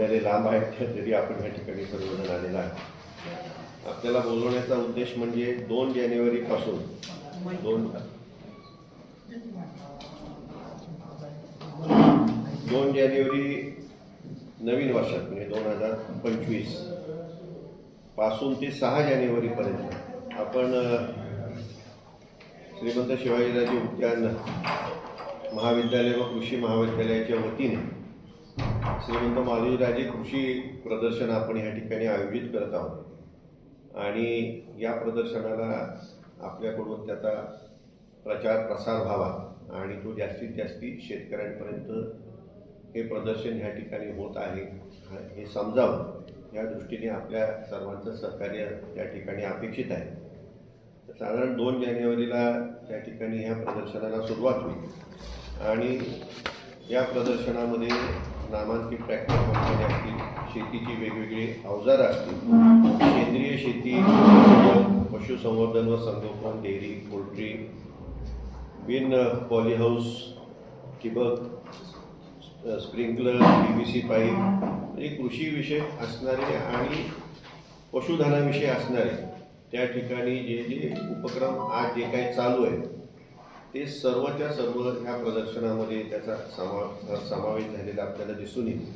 महाविद्यालय लांब आहेत तरी आपण या ठिकाणी सर्वजण आलेला आहे आपल्याला बोलवण्याचा उद्देश म्हणजे दोन जानेवारीपासून दोन दोन जानेवारी नवीन वर्षात म्हणजे दोन हजार पंचवीसपासून ते सहा जानेवारीपर्यंत. आपण श्रीमंत शिवाजीराजे उद्यान महाविद्यालय व कृषी महाविद्यालयाच्या वतीने श्रीमंत माधवीराजे कृषी प्रदर्शन आपण या ठिकाणी आयोजित करत आहोत. आणि या प्रदर्शनाला आपल्याकडून त्याचा प्रचार प्रसार व्हावा आणि तो जास्तीत जास्ती शेतकऱ्यांपर्यंत हे प्रदर्शन ह्या ठिकाणी होत आहे. हे समजावं या दृष्टीने आपल्या सर्वांचं सहकार्य या ठिकाणी अपेक्षित आहे. साधारण दोन जानेवारीला त्या ठिकाणी ह्या प्रदर्शनाला सुरुवात होईल. आणि या प्रदर्शनामध्ये नामांकित ट्रॅक्टर कंपन्या असतील शेतीची वेगवेगळी अवजारं असतील सेंद्रिय शेती पशुसंवर्धन व संगोपन डेअरी पोल्ट्री बिन पॉलीहाऊस ठिबक sprinkler P V C pipe म्हणजे कृषीविषयक असणारे आणि पशुधनाविषयी असणारे त्या ठिकाणी जे जे उपक्रम आज जे काही चालू आहे ते सर्वच्या सर्व ह्या प्रदर्शनामध्ये त्याचा समा समावेश झालेला आपल्याला दिसून येईल.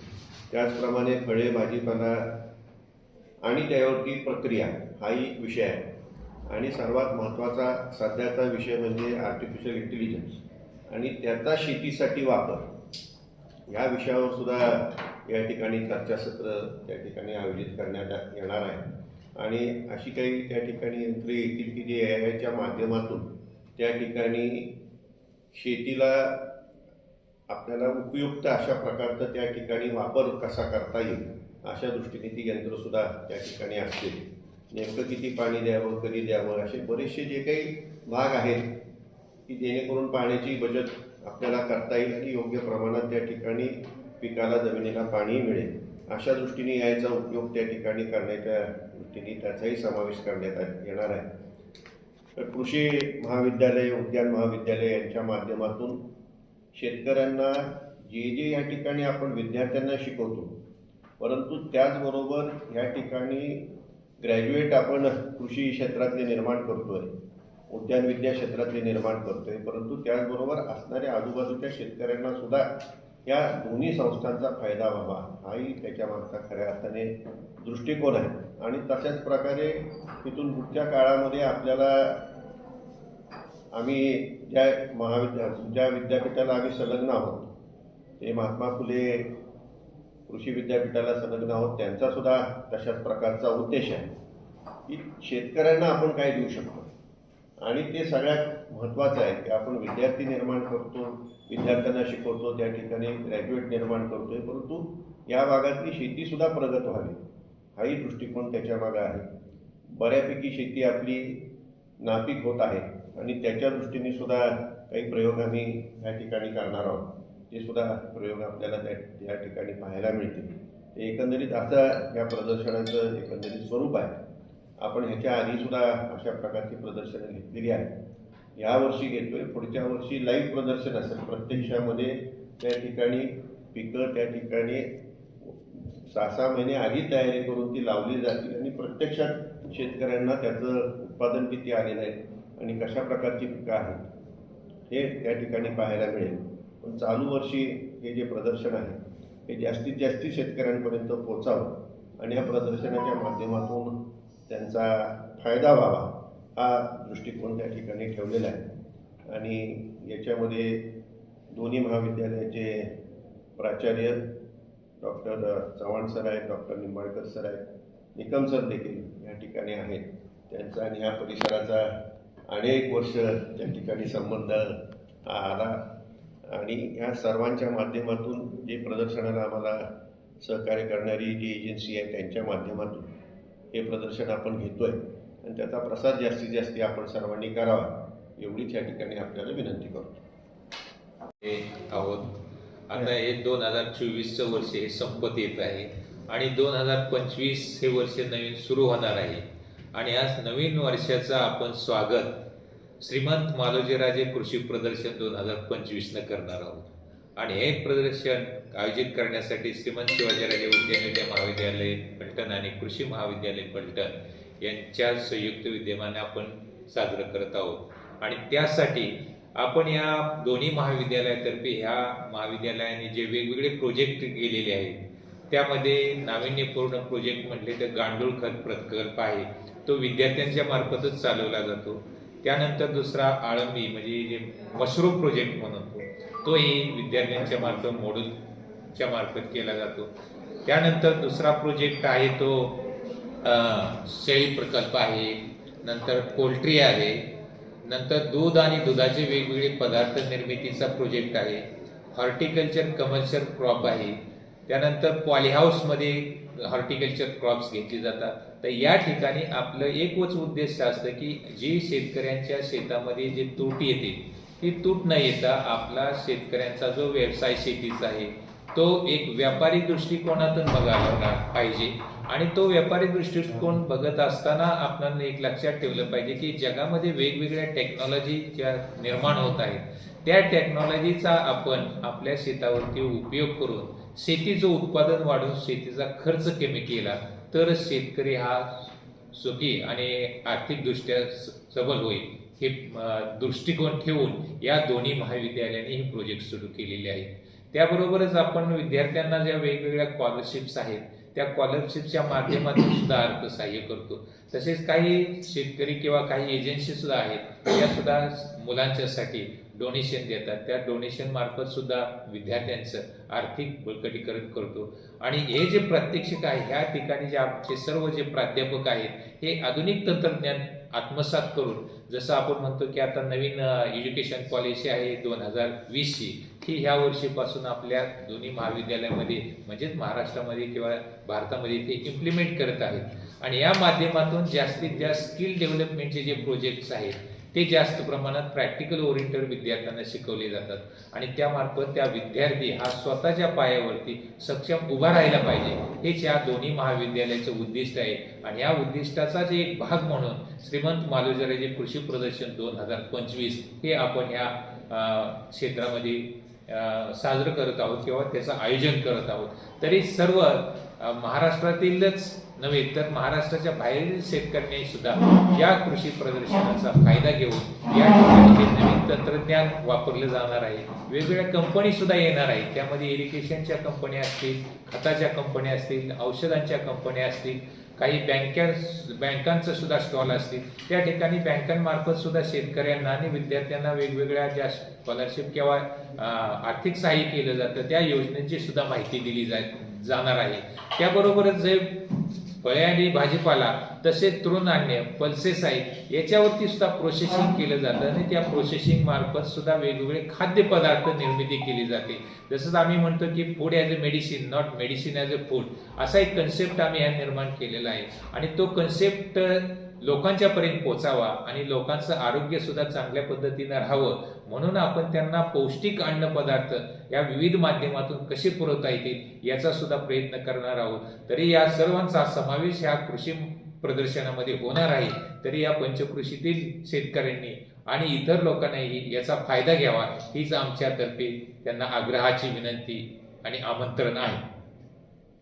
त्याचप्रमाणे फळे भाजीपाला आणि त्यावरती प्रक्रिया हाही एक विषय आहे. आणि सर्वात महत्त्वाचा सध्याचा विषय म्हणजे आर्टिफिशियल इंटेलिजन्स आणि त्याचा शेतीसाठी वापर. या विषयावर सुद्धा या ठिकाणी चर्चासत्र त्या ठिकाणी आयोजित करण्यात येणार आहे. आणि अशी काही त्या ठिकाणी यंत्रे येतील की जे आयच्या माध्यमातून त्या ठिकाणी शेतीला आपल्याला उपयुक्त अशा प्रकारचा त्या ठिकाणी वापर कसा करता येईल अशा दृष्टीने ती यंत्रसुद्धा त्या ठिकाणी असतील नेमकं किती पाणी द्यावं कधी द्यावं असे बरेचसे जे काही भाग आहेत की जेणेकरून पाण्याची बचत आपल्याला करता येईल आणि योग्य प्रमाणात त्या ठिकाणी पिकाला जमिनीला पाणी मिळेल. अशा दृष्टीने याचा उपयोग त्या ठिकाणी करण्याच्या दृष्टीने त्याचाही समावेश करण्यात आ- येणार आहे. कृषी महाविद्यालय उद्यान महाविद्यालय यांच्या माध्यमातून शेतकऱ्यांना जे जे या ठिकाणी आपण विद्यार्थ्यांना शिकवतो परंतु त्याचबरोबर या ठिकाणी ग्रॅज्युएट आपण कृषी क्षेत्रातले निर्माण करतोय उद्यान विद्या क्षेत्रातले निर्माण करतोय परंतु त्याचबरोबर असणाऱ्या आजूबाजूच्या शेतकऱ्यांना सुद्धा या दोन्ही संस्थांचा फायदा व्हावा हाही त्याच्यामागचा खऱ्या अर्थाने दृष्टिकोन आहे. आणि तशाच प्रकारे तिथून पुढच्या काळामध्ये आपल्याला आम्ही ज्या महाविद्या ज्या विद्यापीठाला आम्ही संलग्न आहोत ते महात्मा फुले कृषी विद्यापीठाला संलग्न आहोत त्यांचासुद्धा तशाच प्रकारचा उद्देश आहे. की शेतकऱ्यांना आपण काय देऊ शकतो? आणि ते सगळ्यात महत्त्वाचं आहे की आपण विद्यार्थी निर्माण करतो विद्यार्थ्यांना शिकवतो त्या ठिकाणी ग्रॅज्युएट निर्माण करतोय. परंतु या भागातली शेतीसुद्धा प्रगत व्हावी. हाही दृष्टिकोन त्याच्यामागं आहे. बऱ्यापैकी शेती आपली नापीक होत आहे आणि त्याच्या दृष्टीने सुद्धा काही प्रयोग आम्ही या ठिकाणी करणार आहोत. ते सुद्धा प्रयोग आपल्याला त्या त्या ठिकाणी पाहायला मिळतील. ते एकंदरीत असं या प्रदर्शनाचं एकंदरीत स्वरूप आहे. आपण ह्याच्या आधीसुद्धा अशा प्रकारची प्रदर्शनं घेतलेली आहेत. यावर्षी घेतोय. पुढच्या वर्षी लाईव्ह प्रदर्शन असेल. प्रत्यक्षामध्ये त्या ठिकाणी पिकं त्या ठिकाणी सहा सहा महिने आधी तयारी करून ती लावली जातील आणि प्रत्यक्षात शेतकऱ्यांना त्याचं उत्पादन किती आलेलं आहे आणि कशा प्रकारची पिकं आहेत हे त्या ठिकाणी पाहायला मिळेल. पण चालू वर्षी हे जे प्रदर्शन आहे हे जास्तीत जास्त शेतकऱ्यांपर्यंत पोचावं आणि या प्रदर्शनाच्या माध्यमातून त्यांचा फायदा व्हावा. हा दृष्टिकोन त्या ठिकाणी ठेवलेला आहे. आणि याच्यामध्ये दोन्ही महाविद्यालयाचे प्राचार्य डॉक्टर चव्हाण सर आहेत डॉक्टर निंबाळकर सर आहेत निकम सर देखील या ठिकाणी आहेत. त्यांचा आणि ह्या परिसराचा अनेक वर्ष त्या ठिकाणी संबंध हा आला. आणि ह्या सर्वांच्या माध्यमातून जे प्रदर्शनाला आम्हाला सहकार्य करणारी जी एजन्सी आहे त्यांच्या माध्यमातून हे प्रदर्शन आपण घेतो आहे आणि त्याचा प्रसार जास्तीत जास्त आपण सर्वांनी करावा एवढीच या ठिकाणी आपल्याला विनंती करतो. आहोत. आता हे दोन हजार चोवीसचं वर्ष हे संपत येत आहे आणि दोन हजार पंचवीस हे वर्ष नवीन सुरू होणार आहे. आणि आज नवीन वर्षाचं आपण स्वागत श्रीमंत मालोजीराजे कृषी प्रदर्शन दोन हजार पंचवीसनं करणार आहोत. आणि हे प्रदर्शन आयोजित करण्यासाठी श्रीमंत शिवाजीराजे उद्यान विद्या महाविद्यालय पलटण आणि कृषी महाविद्यालय पलटण यांच्या संयुक्त विद्यमाने आपण साजरं करत आहोत. आणि त्यासाठी आपण या दोन्ही महाविद्यालयातर्फे ह्या महाविद्यालयाने जे वेगवेगळे प्रोजेक्ट केलेले आहेत त्यामध्ये नाविन्यपूर्ण प्रोजेक्ट म्हटले तर गांडूळ खत प्रकल्प आहे. तो विद्यार्थ्यांच्या मार्फतच चालवला जातो. त्यानंतर दुसरा आळंबी म्हणजे जे मशरूम प्रोजेक्ट म्हणतो तोही विद्यार्थ्यांच्या मार्फत मॉड्यूलच्या मार्फत केला जातो. त्यानंतर दुसरा प्रोजेक्ट आहे तो शेळी प्रकल्प आहे नंतर पोल्ट्री आहे नंतर दूध आणि दुधाचे वेगवेगळे पदार्थ निर्मितीचा प्रोजेक्ट आहे हॉर्टिकल्चर कमर्शियल क्रॉप आहे त्यानंतर पॉलीहाऊसमध्ये हॉर्टिकल्चर क्रॉप्स घेतली जातात. तर या ठिकाणी आपलं एकच उद्देश असतं की जी शेतकऱ्यांच्या शेतामध्ये जी तूट येते ती तूट न येता आपला शेतकऱ्यांचा जो व्यवसाय शेतीचा आहे तो एक व्यापारी दृष्टिकोनातून बघायला पाहिजे. आणि तो व्यापारी दृष्टिकोन बघत असताना आपण एक लक्षात ठेवलं पाहिजे की जगामध्ये वेगवेगळ्या टेक्नॉलॉजी ज्या निर्माण होत आहेत. त्या टेक्नॉलॉजीचा आपण आपल्या शेतावरती उपयोग करून शेतीचं उत्पादन वाढवून शेतीचा खर्च कमी केला तर शेतकरी हा सुखी आणि आर्थिकदृष्ट्या सबल होईल. हे दृष्टिकोन ठेवून या दोन्ही महाविद्यालयांनी हे प्रोजेक्ट सुरू केलेले आहेत त्याबरोबरच आपण विद्यार्थ्यांना ज्या वेगवेगळ्या स्कॉलरशिप्स आहेत त्या स्कॉलरशिपच्या माध्यमातून सुद्धा अर्थसहाय्य करतो. तसेच काही शेतकरी किंवा काही एजन्सी सुद्धा आहेत त्या सुद्धा मुलांच्यासाठी डोनेशन देतात. त्या डोनेशन मार्फत सुद्धा विद्यार्थ्यांचं आर्थिक बळकटीकरण करतो. आणि हे जे प्रात्यक्षिक आहे ह्या ठिकाणी जे आमचे सर्व जे प्राध्यापक आहेत हे आधुनिक तंत्रज्ञान आत्मसात करून जसं आपण म्हणतो की आता नवीन एज्युकेशन पॉलिसी आहे दोन हजार वीसची ही ह्या वर्षीपासून आपल्या दोन्ही महाविद्यालयामध्ये म्हणजेच महाराष्ट्रामध्ये किंवा भारतामध्ये ते इम्प्लिमेंट करत आहेत. आणि या माध्यमातून जास्तीत जास्त स्किल डेव्हलपमेंटचे जे प्रोजेक्ट्स आहेत ते जास्त प्रमाणात प्रॅक्टिकल ओरिएंटेड विद्यार्थ्यांना शिकवले जातात. आणि त्यामार्फत त्या विद्यार्थी हा स्वतःच्या पायावरती सक्षम उभा राहायला पाहिजे. हेच या दोन्ही महाविद्यालयाचं उद्दिष्ट आहे. आणि या उद्दिष्टाचाच एक भाग म्हणून श्रीमंत मालोजराजे कृषी प्रदर्शन दोन हजार पंचवीस हे आपण या क्षेत्रामध्ये साजरं करत आहोत किंवा त्याचं आयोजन करत आहोत. तरी सर्व महाराष्ट्रातीलच नव्हे तर महाराष्ट्राच्या बाहेरील शेतकऱ्यांनी सुद्धा या कृषी प्रदर्शनाचा फायदा घेऊन या ठिकाणी नवीन तंत्रज्ञान वापरलं जाणार आहे. वेगवेगळ्या कंपनी सुद्धा येणार आहेत. त्यामध्ये इरिगेशनच्या कंपन्या असतील खताच्या कंपन्या असतील औषधांच्या कंपन्या असतील काही बँक्या बँकांचं सुद्धा स्टॉल असतील. त्या ठिकाणी बँकांमार्फत सुद्धा शेतकऱ्यांना आणि विद्यार्थ्यांना वेगवेगळ्या ज्या स्कॉलरशिप किंवा आर्थिक सहाय्य केलं जातं त्या योजनेची सुद्धा माहिती दिली जा जाणार आहे. त्याबरोबरच जे फळे आणि भाजीपाला तसेच तृणधान्य पल्सेस आहेत याच्यावरती सुद्धा प्रोसेसिंग केलं जातं आणि त्या प्रोसेसिंग मार्फत सुद्धा वेगवेगळे खाद्यपदार्थ निर्मिती केली जाते. जसंच आम्ही म्हणतो की food as a medicine not medicine as a food असा एक कन्सेप्ट आम्ही या निर्माण केलेला आहे. आणि तो कन्सेप्ट लोकांच्या पर्यंत पोचावा आणि लोकांचं आरोग्य सुद्धा चांगल्या पद्धतीनं राहावं म्हणून आपण त्यांना पौष्टिक अन्न पदार्थ या विविध माध्यमातून कसे पुरवता येतील याचा सुद्धा प्रयत्न करणार आहोत. तरी या सर्वांचा समावेश ह्या कृषी प्रदर्शनामध्ये होणार आहे. तरी या पंचकृषीतील शेतकऱ्यांनी आणि इतर लोकांनाही याचा फायदा घ्यावा हीच आमच्यातर्फे त्यांना आग्रहाची विनंती आणि आमंत्रण आहे.